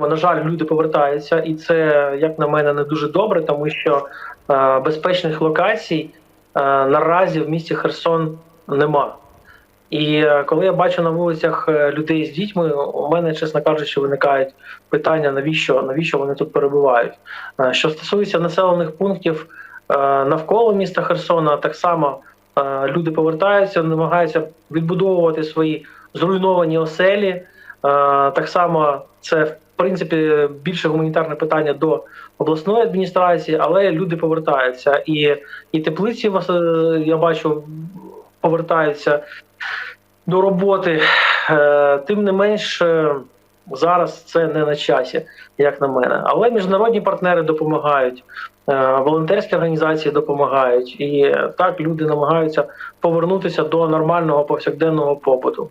На жаль, люди повертаються, і це, як на мене, не дуже добре, тому що е, безпечних локацій е, наразі в місті Херсон нема. І е, коли я бачу на вулицях е, людей з дітьми, у мене, чесно кажучи, виникають питання, навіщо, навіщо вони тут перебувають. Е, Що стосується населених пунктів е, навколо міста Херсона, так само е, люди повертаються, намагаються відбудовувати свої зруйновані оселі. Е, Так само це принципі більше гуманітарне питання до обласної адміністрації, але люди повертаються. І, і теплиці е, я бачу повертаються до роботи. Е, Тим не менш, е, зараз це не на часі, як на мене. Але міжнародні партнери допомагають, волонтерські організації допомагають, і так люди намагаються повернутися до нормального повсякденного побуту.